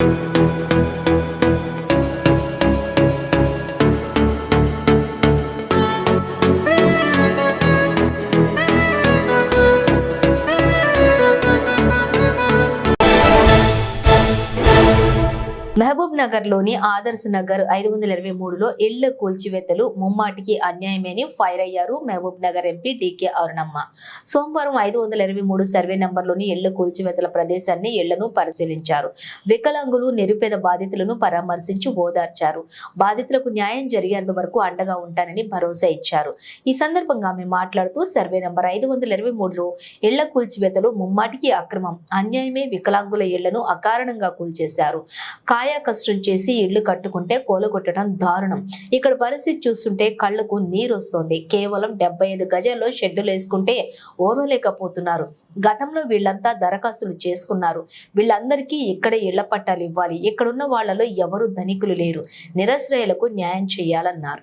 మహబూబ్ నగర్లోని ఆదర్శ్ నగర్ ఐదు వందల ఇరవై మూడులో ఇళ్ళ కూల్చివేతలు ముమ్మాటికి అన్యాయమేని ఫైర్ అయ్యారు మహబూబ్ నగర్ ఎంపీ డీకే అరుణమ్మ. సోమవారం ఐదు వందల ఇరవై మూడు సర్వే నంబర్లోని ఇళ్ళ కూల్చివేతల ప్రదేశాన్ని ఇళ్ళను పరిశీలించారు. వికలాంగులు నిరుపేద బాధితులను పరామర్శించి ఓదార్చారు. బాధితులకు న్యాయం జరిగేంత వరకు అండగా ఉంటానని భరోసా ఇచ్చారు. ఈ సందర్భంగా ఆమె మాట్లాడుతూ సర్వే నంబర్ ఐదు వందల ఇరవై మూడులో ఇళ్ళ కూల్చివేతలు ముమ్మాటికి అక్రమం అన్యాయమే వికలాంగుల ఇళ్ళను అకారణంగా కూల్చేశారు. కాయా కష్టం చేసి ఇళ్ళు కట్టుకుంటే కూలగొట్టడం దారుణం ఇక్కడ పరిస్థితి చూస్తుంటే కళ్ళకు నీరు వస్తుంది కేవలం డెబ్బై ఐదు గజాల్లో షెడ్డులు వేసుకుంటే ఓర్వలేకపోతున్నారు గతంలో వీళ్ళంతా దరఖాస్తులు చేసుకున్నారు వీళ్ళందరికీ ఇక్కడే ఇళ్ళ పట్టాలు ఇవ్వాలి ఇక్కడున్న వాళ్ళలో ఎవరు ధనికులు లేరు నిరశ్రయులకు న్యాయం చేయాలన్నారు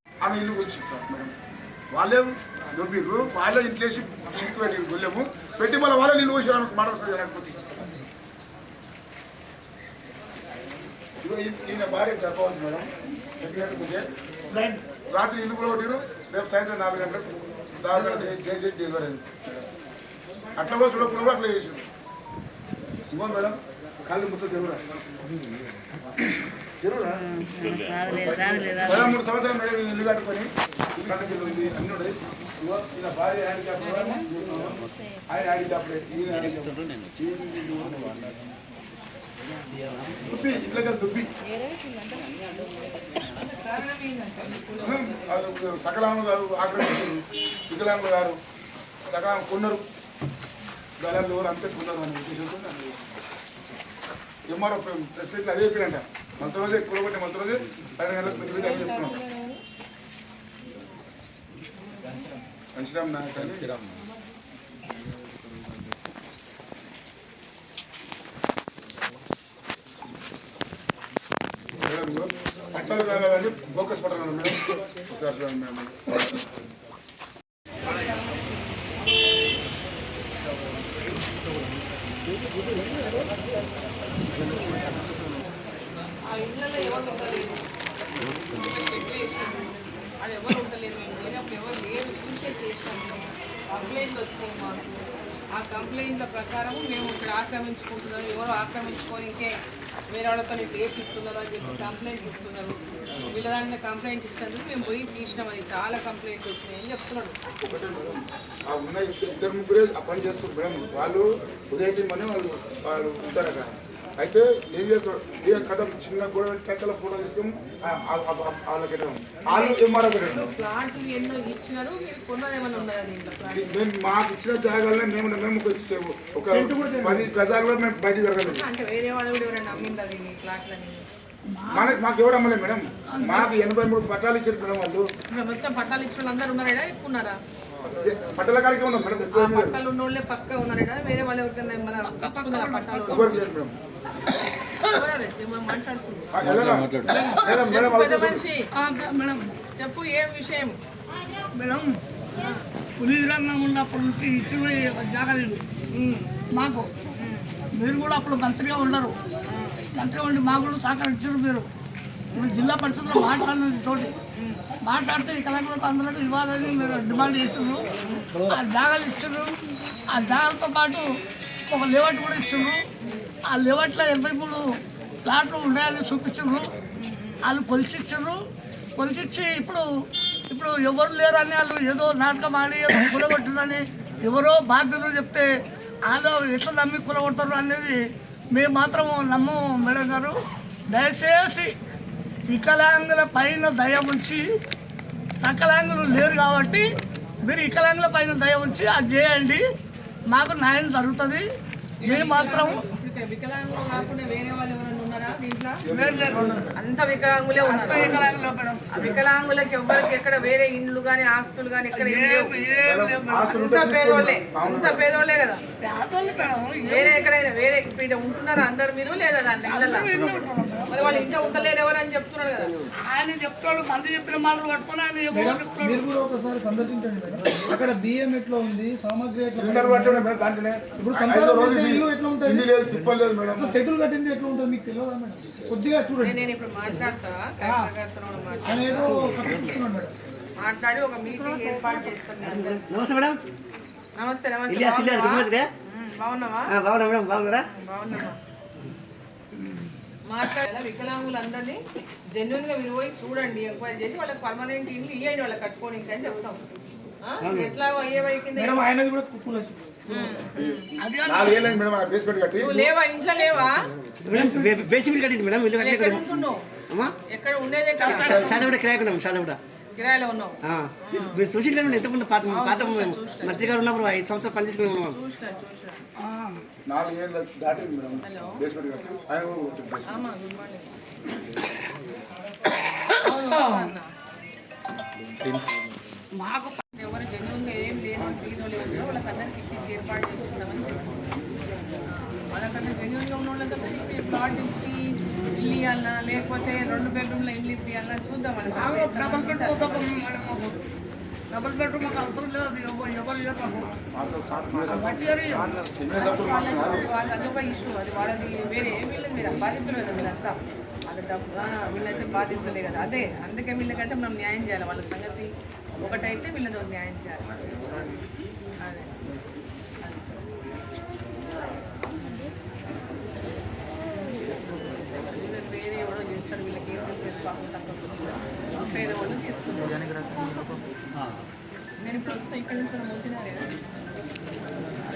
ఆమె ఇల్లు వచ్చింది సార్ మేడం. వాళ్ళే దొబ్బిర్రు వాళ్ళే ఇంట్లో వేసి ఇంటికి పెట్టి వెళ్ళాము పెట్టి మళ్ళీ వాళ్ళే నీళ్ళు పోసి ఆమెకు మాట వస్తుంది లేకపోతే. ఈయన భార్య గర్భవతి మేడం. చెప్పినట్టుకుంటే రాత్రి ఇల్లు కూడా కొట్టిరు రేపు సాయంత్రం నాలుగు గంటలకు దాదాపు గేట్ డెలివరీ అయింది అట్లా కూడా చూడకుండా కూడా అట్లా చేసింది. ఇవ్వ మేడం కాళ్ళు మొత్తం దేవురా జరువురా పదమూడు సంవత్సరాలు మేడం ఈ ఇల్లు కట్టుకొని ఇల్లు అన్ని ఉన్నాయి ఇగో ఈయన భార్య హ్యాండిక్యాప్ ఆయన హ్యాండిక్యాప్ దుబ్బి దుబ్బి సకలామ గారు ఆక్రమించారు వికలాంగులు గారు సకలామ కొన్నారు గలాలు ఎవరు అంతే కొన్నారు అని ఉద్దేశంతో ఎంఆర్ఓ ప్రెస్ మీట్లో అదే చెప్పినంట మంత రోజే కూడబట్టి మంత రోజే పదిహేను గంటలకు ప్రెస్ మీట్ అదే చెప్తున్నాం కంచిరామ్ నాయక్ అని ఇదిగో పట్టాలు కావాలని ఫోకస్ పట్టాలి మేడం. ఒకసారి చూడండి మేడం. ఆ ఇళ్ళలో ఎవరు ఉండలేదు షెడ్లు వేసిండు అది ఎవరు ఉండలేదు మేము పోయినప్పుడు ఎవరు లేరు. చూసే చేసినాం మేము. వచ్చినాయి మాకు. ఆ కంప్లైంట్ల ప్రకారం మేము ఇక్కడ ఆక్రమించుకుంటున్నాం. ఎవరు ఆక్రమించుకొని ఇంకే వేరే వాళ్ళతో వేపిస్తున్నారు అని చెప్పి కంప్లైంట్ ఇస్తున్నారు. వీళ్ళ దాని కంప్లైంట్ ఇచ్చినందుకు మేము పోయి తీసినాం. అది చాలా కంప్లైంట్ వచ్చినాయి అని చెప్తున్నాడు. ఆ ఇద్దరు ముగ్గురే పని చేస్తున్నారు. వాళ్ళు ఉదయం వాళ్ళు వాళ్ళు ఉంటారు అక్కడ అయితే ఏం చేస్తారు ఏ కథ చిన్న గొడవ కథల ఫోటో తీసుకొని వాళ్ళకి వాళ్ళు ఎంఆర్ఓ మేము మాకు ఇచ్చిన జాగాలనే మేము మేము ఒక ఒక పది గజాలు కూడా మేము బయట జరగలేదు మనకి మాకు ఎవరు అమ్మలేదు మేడం. మాకు ఎనభై మూడు పట్టాలు ఇచ్చారు మేడం వాళ్ళు. మొత్తం పట్టాలు ఇచ్చిన వాళ్ళు అందరు ఉన్నారా ఎక్కువ ఉన్నారా? పట్టాల కాడికి ఉన్నాం మేడం. పట్టాలు ఉన్న వాళ్ళే పక్క ఉన్నారా వేరే వాళ్ళు ఎవరికైనా పట్టాలు? చెప్పు ఏం విషయం? మేడం పులిరంగం ఉన్నప్పటి నుంచి ఇచ్చిన జాగా లేదు మాకు. మీరు కూడా అప్పుడు మంత్రిగా ఉండరు. మంత్రిగా ఉండి మాకు కూడా సహకరించారు మీరు. ఇప్పుడు జిల్లా పరిషత్లో మాట్లాడిన తోటి. మాట్లాడితే ఈ కలెక్టర్తో అందరికీ ఇవ్వాలని మీరు డిమాండ్ చేసిండ్రు ఆ జాగాలు ఇచ్చిండ్రు ఆ జాగాలతో పాటు ఒక లేవట్ కూడా ఇచ్చిండ్రు ఆ లేవట్లో ఎనభై మూడు ప్లాట్లు ఉన్నాయని చూపించిండ్రు వాళ్ళు కొలిచిచ్చిండ్రు కొలిచిచ్చి ఇప్పుడు ఇప్పుడు ఎవరు లేరని వాళ్ళు ఏదో నాటకం ఆడి ఏదో ఎవరో బాధ్యతలు చెప్తే ఆదో ఎట్లా నమ్మి కులగొడతారు అనేది మేము మాత్రం నమ్ము మేడం గారు. దయచేసి వికలాంగుల పైన దయ ఉంచి సకలాంగులు లేరు కాబట్టి మీరు వికలాంగుల పైన దయ ఉంచి అది చేయండి. మాకు న్యాయం జరుగుతుంది. మేము మాత్రం వికలాంగులు కాకుండా వేరే వాళ్ళు ఎవరైనా ఉన్నారా దీంట్లో. అంత వికలాంగులే ఉన్నారు. వికలాంగుల మేడం. ఆ వికలాంగులకు ఎవరికి ఎక్కడ వేరే ఇండ్లు కానీ ఆస్తులు కానీ ఎక్కడ అంత పేదోళ్ళే అంత పేదోళ్ళే కదా. వేరే ఎక్కడైనా వేరే ఇప్పుడు ఇక్కడ ఉంటున్నారా అందరు మీరు లేదా దాంట్లో ఇళ్ళల్లో? మరి వాళ్ళు ఇంట్లో ఉండలేరు ఎవరని చెప్తున్నారు కదా. ఆయన చెప్తాడు మంది చెప్పిన మాటలు పట్టుకొని ఆయన మీరు కూడా ఒకసారి సందర్శించండి మేడం. అక్కడ బియ్యం ఎట్లా ఉంది? సామాగ్రి ఎట్లా దాంట్లోనే. ఇప్పుడు ఇల్లు ఉంటుంది? లేదు తిప్పలేదు మేడం. షెడ్యూల్ కట్టింది ఎట్లా ఉంటుంది? మీకు తెలియదా మేడం? కొద్దిగా చూడండి. నేను- ఇప్పుడు మాట్లాడతా. ఆయన ఏదో మాట్లాడి ఒక మీటింగ్ ఏర్పాటు చేస్తాం మీ అందరికీ. నమస్తే మేడం. నమస్తే నమస్తే. బాగున్నావా? బాగున్నావా బాగున్నా మేడం బాగున్నారా? బాగున్నామా మాట్లాడాల వికలాంగులందరినీ జెన్యున్గా మీరు పోయి చూడండి ఎంక్వైరీ చేసి వాళ్ళకి పర్మనెంట్ ఇండ్లు ఇవ్వండి వాళ్ళకి కట్టుకోనికి అని చెప్తాం ఆ? ఎట్లా అయ్యే వైకింద బేస్మెంట్ నువ్వు లేవా ఇంట్లో లేవా మేడం బే- బేసిక్ కట్టింది మేడం ఇల్లు ఎక్కడ ఉండేది ఎక్కడ సాదవుడ కిరాయి ఉన్నాం సాదవుడ కిరాయిలో ఉన్నావు. మీరు చూసి మేము ఎంతమంది పాత పాత మంత్రి గారు ఉన్నప్పుడు ఐదు సంవత్సరాలు పనిచేసుకుని ఉన్నాం దాటింది మాకు ఎవరు గా ఏం లేని బీదో లేవు వాళ్ళకి అందరికి ఇప్పించి ఏర్పాటు చేపిస్తామని చెప్పారు వాళ్ళకన్నా జెన్యున్గా ఉన్న వాళ్ళకందరికీ ఇప్పుడు ప్లాట్ ఇచ్చి ఇల్లు ఇవ్వాలన్నా లేకపోతే రెండు బెడ్రూమ్ల ఇల్లు ఇప్పియాలన్నా చూద్దాం డబల్ బెడ్రూమ్ మాకు. డబల్ బెడ్రూమ్ మాకు అవసరం లేదు అది ఎవరు లేదు అదొక ఇష్యూ అది వాళ్ళది వేరే వీళ్ళు మీరు. బాధితులు కదా మీరు వస్తా వాళ్ళ డబ్బు వీళ్ళైతే బాధితులే కదా. అదే అందుకే వీళ్ళకంటే మనం న్యాయం చేయాలి. వాళ్ళ సంగతి ఒకటైతే వీళ్ళది ఒక న్యాయం చేయాలి అదే వీళ్ళు వేరే ఎవడో చేస్తారు వీళ్ళకి ఏం తెలిసేది పాపం తక్కువ పేదవాళ్ళు తీసుకుంటారు నేను ఇప్పుడు వస్తున్నా ఇక్కడ నుంచి మనం వెళ్తున్నారే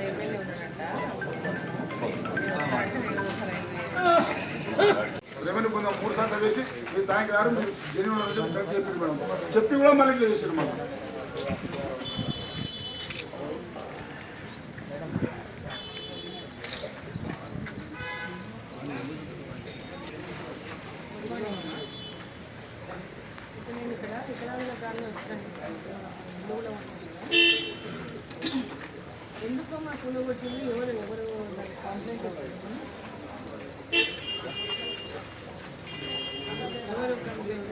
ఎమ్మెల్యే ఉన్నాడంట రెవెన్యూ కొంచెం మూడు. సార్లు వేసి మీరు సాయంకాలం మీరు జెన్యున్ చెప్పి కూడా మళ్ళీ చేశారు మాకు నేను ఇక్కడ వికలాంగుల కాలనీ వచ్చాను మూల ఎందుకో మా పూలు కొట్టింది ఎవరు ఎవరు దానికి కంప్లైంట్ వచ్చింది ఎవరు కంప్లైంట్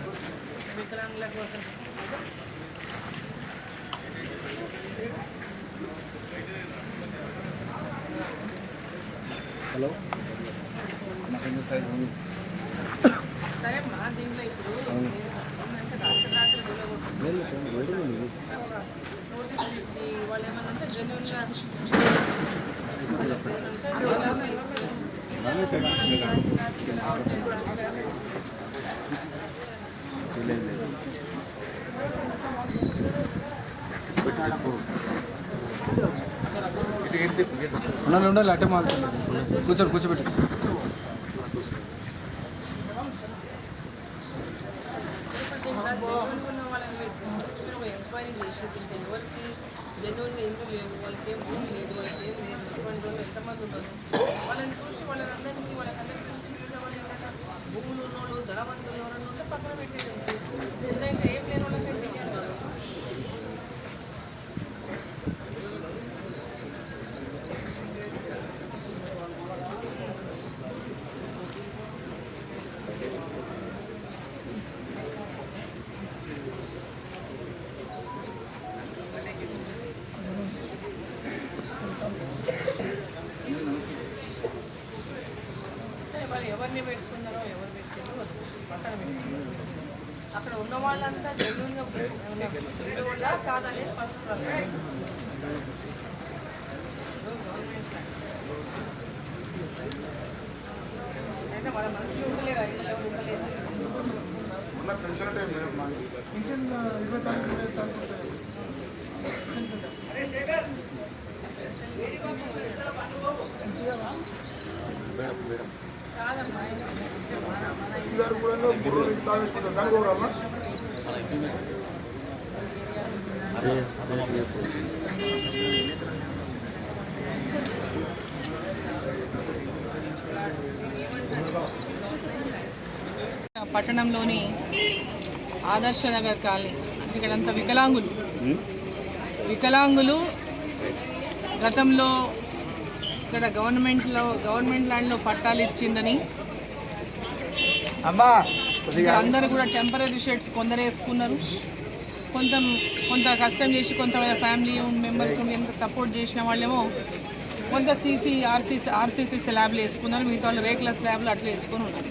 వికలాంగుల కోసం సరే మా దీంట్లో ఇప్పుడు రాత్రి రాత్రి గుల్లగొట్టు నోటీస్ ఇచ్చి వాళ్ళు ఏమన్నా జెన్యున్గా ఉండాలి ఉండాలి అట్టే మాల్ కూర్చోండి కూర్చోబెట్టి. గారు కూడా మూడు రోజులు తాగేసుకుంటారు దానికి కూడా పట్టణంలోని ఆదర్శ నగర్ కాలనీ ఇక్కడంతా వికలాంగులు. వికలాంగులు గతంలో ఇక్కడ గవర్నమెంట్లో గవర్నమెంట్ ల్యాండ్లో పట్టాలు ఇచ్చిందని ఇక్కడ అందరూ కూడా టెంపరీ షెడ్స్ కొందరు వేసుకున్నారు కొంత కొంత కష్టం చేసి కొంత ఫ్యామిలీ మెంబర్స్ ఉండి ఎంత సపోర్ట్ చేసిన వాళ్ళేమో కొంత సీసీ ఆర్సీసీ ఆర్సీసీ స్లాబ్లు వేసుకున్నారు. మిగతా వాళ్ళు రేకుల స్లాబ్లు అట్లా వేసుకొని ఉన్నారు.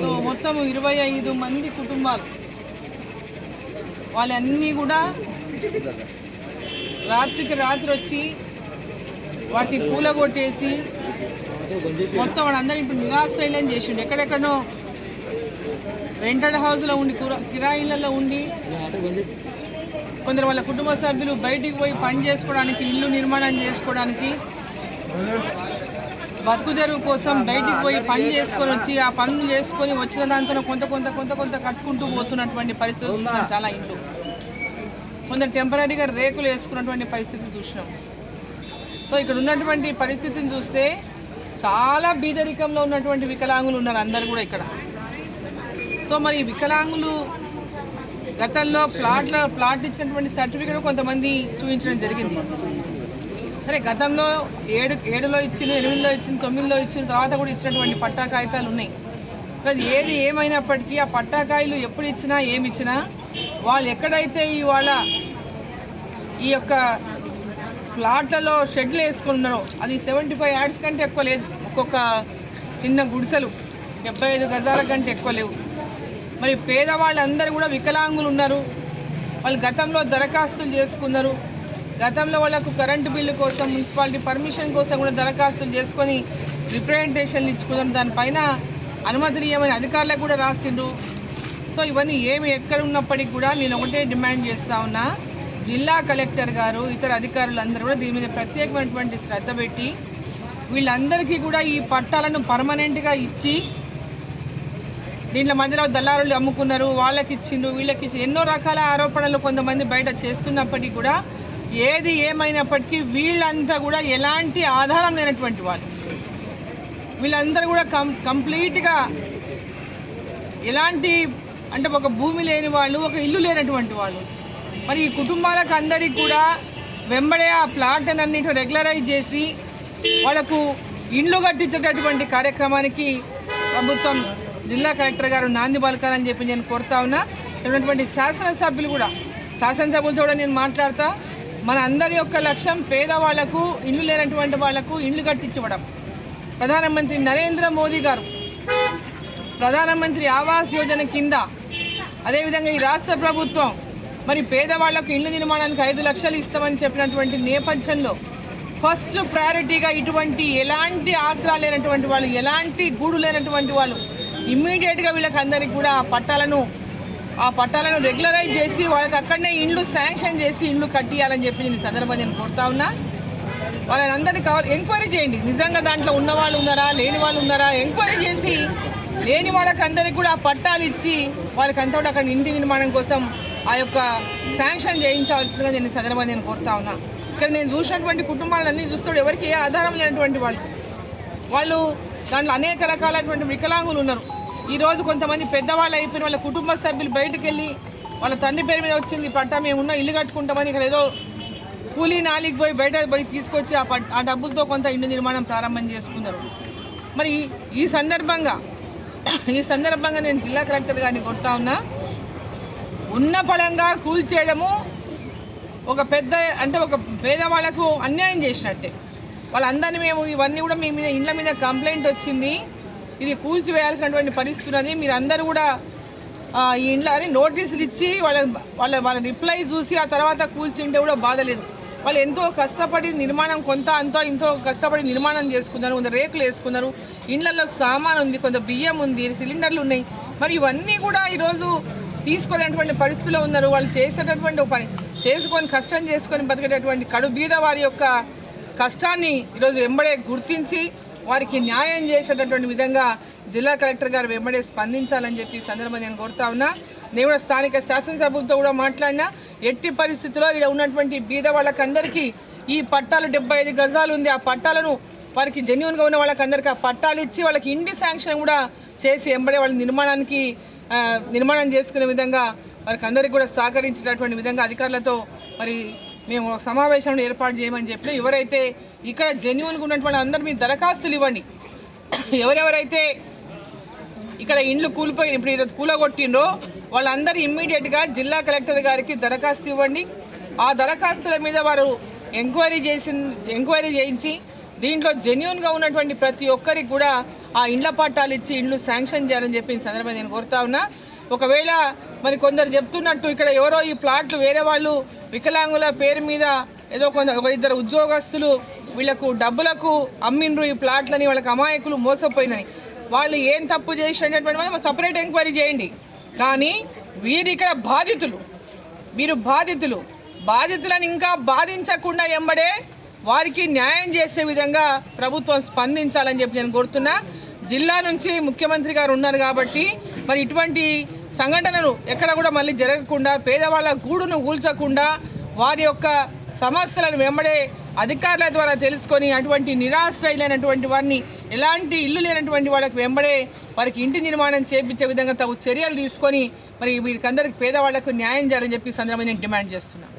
సో మొత్తం ఇరవై ఐదు మంది కుటుంబాలు. వాళ్ళన్నీ కూడా రాత్రికి రాత్రి వచ్చి వాటిని కూలగొట్టేసి మొత్తం వాళ్ళందరూ ఇప్పుడు నిరాశ్రయం చేసిండు. ఎక్కడెక్కడో రెంటెడ్ హౌస్లో ఉండి కిరాయిలలో ఉండి కొందరు వాళ్ళ కుటుంబ సభ్యులు బయటికి పోయి పని చేసుకోవడానికి ఇల్లు నిర్మాణం చేసుకోవడానికి బతుకుదెరువు కోసం బయటికి పోయి పని చేసుకొని వచ్చి ఆ పనులు చేసుకొని వచ్చిన దాంతో కొంత కొంత కొంత కొంత కట్టుకుంటూ పోతున్నటువంటి పరిస్థితి చూసినాం చాలా ఇండ్లు కొందరు టెంపరీగా రేకులు వేసుకున్నటువంటి పరిస్థితి చూసినాం. సో ఇక్కడ ఉన్నటువంటి పరిస్థితిని చూస్తే చాలా బీదరికంలో ఉన్నటువంటి వికలాంగులు ఉన్నారు అందరు కూడా ఇక్కడ. సో మరి ఈ వికలాంగులు గతంలో ప్లాట్ల ప్లాట్ ఇచ్చినటువంటి సర్టిఫికేట్ కొంతమంది చూపించడం జరిగింది. సరే గతంలో ఏడు ఏడులో ఇచ్చిన ఎనిమిదిలో ఇచ్చిన తొమ్మిదిలో ఇచ్చిన తర్వాత కూడా ఇచ్చినటువంటి పట్టా కాగితాలు ఉన్నాయి. అది ఏది ఏమైనప్పటికీ ఆ పట్టాకాయలు ఎప్పుడు ఇచ్చినా ఏమి ఇచ్చినా వాళ్ళు ఎక్కడైతే ఇవాళ ఈ యొక్క ప్లాట్లలో షెడ్లు వేసుకున్నారో అది సెవెంటీ ఫైవ్ యాడ్స్ కంటే ఎక్కువ లేదు. ఒక్కొక్క చిన్న గుడిసెలు డెబ్బై ఐదు గజాల కంటే ఎక్కువ లేవు. మరి పేదవాళ్ళందరూ కూడా వికలాంగులు ఉన్నారు. వాళ్ళు గతంలో దరఖాస్తులు చేసుకున్నారు. గతంలో వాళ్ళకు కరెంటు బిల్లు కోసం మున్సిపాలిటీ పర్మిషన్ కోసం కూడా దరఖాస్తులు చేసుకొని రిప్రజెంటేషన్లు ఇచ్చుకున్నారు దానిపైన అనుమతులు ఇవ్వమని అధికారులకు కూడా రాసిండ్రు. సో ఇవన్నీ ఏమి ఎక్కడ ఉన్నప్పటికీ కూడా నేను ఒకటే డిమాండ్ చేస్తా ఉన్నా. జిల్లా కలెక్టర్ గారు ఇతర అధికారులందరూ కూడా దీని మీద ప్రత్యేకమైనటువంటి శ్రద్ధ పెట్టి వీళ్ళందరికీ కూడా ఈ పట్టాలను పర్మనెంట్గా ఇచ్చి దీంట్లో మధ్యలో దళారులు అమ్ముకున్నారు వాళ్ళకి ఇచ్చిండ్రు వీళ్ళకి ఇచ్చి ఎన్నో రకాల ఆరోపణలు కొంతమంది బయట చేస్తున్నప్పటికీ కూడా ఏది ఏమైనప్పటికీ వీళ్ళంతా కూడా ఎలాంటి ఆధారం లేనటువంటి వాళ్ళు. వీళ్ళందరూ కూడా కం కంప్లీట్గా ఎలాంటి అంటే ఒక భూమి లేని వాళ్ళు ఒక ఇల్లు లేనటువంటి వాళ్ళు. మరి ఈ కుటుంబాలకు అందరికీ కూడా వెంబడే ఆ ప్లాట్ అన్నింటి రెగ్యులరైజ్ చేసి వాళ్ళకు ఇండ్లు కట్టించేటటువంటి కార్యక్రమానికి ప్రభుత్వం జిల్లా కలెక్టర్ గారు నాంది పలకాలని చెప్పి నేను కోరుతా ఉన్నా. ఇక్కడ ఉన్నటువంటి శాసనసభ్యులు కూడా శాసనసభ్యులతో కూడా నేను మాట్లాడతా. మన అందరి యొక్క లక్ష్యం పేదవాళ్ళకు ఇల్లు లేనటువంటి వాళ్ళకు ఇండ్లు కట్టించడం ప్రధానమంత్రి నరేంద్ర మోదీ గారు ప్రధానమంత్రి ఆవాస్ యోజన కింద అదేవిధంగా ఈ రాష్ట్ర ప్రభుత్వం మరి పేదవాళ్ళకు ఇల్లు నిర్మాణానికి ఐదు లక్షలు ఇస్తామని చెప్పినటువంటి నేపథ్యంలో ఫస్ట్ ప్రయారిటీగా ఇటువంటి ఎలాంటి ఆసరా లేనటువంటి వాళ్ళు ఎలాంటి గూడు లేనటువంటి వాళ్ళు ఇమ్మీడియట్గా వీళ్ళకి అందరికీ కూడా పట్టాలను ఆ పట్టాలను రెగ్యులరైజ్ చేసి వాళ్ళకి అక్కడనే ఇండ్లు శాంక్షన్ చేసి ఇండ్లు కట్టియాలని చెప్పి నేను సందర్భంగా నేను కోరుతా ఉన్నా. వాళ్ళని అందరినీ కావాలి ఎంక్వైరీ చేయండి. నిజంగా దాంట్లో ఉన్న వాళ్ళు ఉన్నారా లేని వాళ్ళు ఉన్నారా? ఎంక్వైరీ చేసి లేని వాళ్ళకి అందరికీ కూడా ఆ పట్టాలు ఇచ్చి వాళ్ళకి అంతా కూడా అక్కడ ఇంటి నిర్మాణం కోసం ఆ యొక్క శాంక్షన్ చేయించాల్సిందిగా నేను సందర్భంగా నేను కోరుతా ఉన్నా. ఇక్కడ నేను చూసినటువంటి కుటుంబాలన్నీ చూస్తాడు ఎవరికి ఏ ఆధారం లేనటువంటి వాళ్ళు. వాళ్ళు దాంట్లో అనేక రకాలైనటువంటి వికలాంగులు ఉన్నారు. ఈరోజు కొంతమంది పెద్దవాళ్ళు అయిపోయిన వాళ్ళ కుటుంబ సభ్యులు బయటకు వెళ్ళి వాళ్ళ తండ్రి పేరు మీద వచ్చింది పట్టా మేము ఉన్న ఇల్లు కట్టుకుంటామని ఇక్కడ ఏదో కూలీ నాలికి పోయి బయట పోయి తీసుకొచ్చి ఆ పట్ ఆ డబ్బులతో కొంత ఇల్లు నిర్మాణం ప్రారంభం చేసుకున్నారు. మరి ఈ- ఈ సందర్భంగా ఈ సందర్భంగా నేను జిల్లా కలెక్టర్ గారిని కొడతా ఉన్నా ఉన్న పడంగా కూల్చేయడము ఒక పెద్ద అంటే ఒక పేదవాళ్ళకు అన్యాయం చేసినట్టే. వాళ్ళందరినీ మేము ఇవన్నీ కూడా మీ మీద ఇండ్ల మీద కంప్లైంట్ వచ్చింది. ఇది కూల్చివేయాల్సినటువంటి పరిస్థితి ఉన్నది మీరు అందరూ కూడా ఈ ఇంట్లో అని నోటీసులు ఇచ్చి వాళ్ళ వాళ్ళ వాళ్ళ రిప్లై చూసి ఆ తర్వాత కూల్చింటే కూడా బాధ లేదు. వాళ్ళు ఎంతో కష్టపడి నిర్మాణం కొంత అంతో ఇంతో కష్టపడి నిర్మాణం చేసుకున్నారు. కొంత రేకులు వేసుకున్నారు. ఇండ్లలో సామాన్ ఉంది కొంత బియ్యం ఉంది సిలిండర్లు ఉన్నాయి. మరి ఇవన్నీ కూడా ఈరోజు తీసుకోలేనటువంటి పరిస్థితిలో ఉన్నారు. వాళ్ళు చేసేటటువంటి పని చేసుకొని కష్టం చేసుకొని బతికేటటువంటి కడు బీద వారి యొక్క కష్టాన్ని ఈరోజు వెంబడే గుర్తించి వారికి న్యాయం చేసేటటువంటి విధంగా జిల్లా కలెక్టర్ గారు వెంబడే స్పందించాలని చెప్పి సందర్భంగా నేను కోరుతా ఉన్నా. నేను కూడా స్థానిక శాసనసభ్యులతో కూడా మాట్లాడినా. ఎట్టి పరిస్థితుల్లో ఇక్కడ ఉన్నటువంటి బీద వాళ్ళకందరికీ ఈ పట్టాలు డెబ్బై ఐదు గజాలు ఉంది. ఆ పట్టాలను వారికి జెన్యున్గా ఉన్న వాళ్ళకందరికీ ఆ పట్టాలు ఇచ్చి వాళ్ళకి ఇండి శాంక్షన్ కూడా చేసి ఎంబడే వాళ్ళ నిర్మాణానికి నిర్మాణం చేసుకునే విధంగా వారికి అందరికీ కూడా సహకరించేటటువంటి విధంగా అధికారులతో మరి మేము ఒక సమావేశం ఏర్పాటు చేయమని చెప్పిన ఎవరైతే ఇక్కడ జెన్యున్గా ఉన్నటువంటి అందరు మీ దరఖాస్తులు ఇవ్వండి. ఎవరెవరైతే ఇక్కడ ఇండ్లు కూలిపోయి ఇప్పుడు ఈరోజు కూలగొట్టిండ్రో వాళ్ళందరూ ఇమ్మీడియట్గా జిల్లా కలెక్టర్ గారికి దరఖాస్తు ఇవ్వండి. ఆ దరఖాస్తుల మీద వారు ఎంక్వైరీ చేసి ఎంక్వైరీ చేయించి దీంట్లో జెన్యున్గా ఉన్నటువంటి ప్రతి ఒక్కరికి కూడా ఆ ఇండ్ల పట్టాలు ఇచ్చి ఇండ్లు శాంక్షన్ చేయాలని చెప్పి ఈ సందర్భంగా నేను కోరుతా ఉన్నా. ఒకవేళ మరి కొందరు చెప్తున్నట్టు ఇక్కడ ఎవరో ఈ ప్లాట్లు వేరే వాళ్ళు వికలాంగుల పేరు మీద ఏదో కొంత ఒక ఇద్దరు ఉద్యోగస్తులు వీళ్ళకు డబ్బులకు అమ్మిండ్రు ఈ ప్లాట్లని వాళ్ళకి అమాయకులు మోసపోయినాయి వాళ్ళు ఏం తప్పు చేసినటువంటి వాళ్ళు సపరేట్ ఎంక్వైరీ చేయండి. కానీ వీరు ఇక్కడ బాధితులు. వీరు బాధితులు. బాధితులను ఇంకా బాధించకుండా ఎంబడే వారికి న్యాయం చేసే విధంగా ప్రభుత్వం స్పందించాలని చెప్పి నేను కోరుతున్నా. జిల్లా నుంచి ముఖ్యమంత్రి గారు ఉన్నారు కాబట్టి మరి ఇటువంటి సంఘటనలు ఎక్కడ కూడా మళ్ళీ జరగకుండా పేదవాళ్ళ గూడును కూల్చకుండా వారి యొక్క సమస్యలను వెంబడే అధికారుల ద్వారా తెలుసుకొని అటువంటి నిరాశ్రయులైనటువంటి వారిని ఎలాంటి ఇల్లు లేనటువంటి వాళ్ళకి వెంబడే వారికి ఇంటి నిర్మాణం చేపించే విధంగా తగు చర్యలు తీసుకొని మరి వీరికందరికి పేదవాళ్ళకు న్యాయం చేయాలని చెప్పి సందర్భంగా నేను డిమాండ్ చేస్తున్నాను.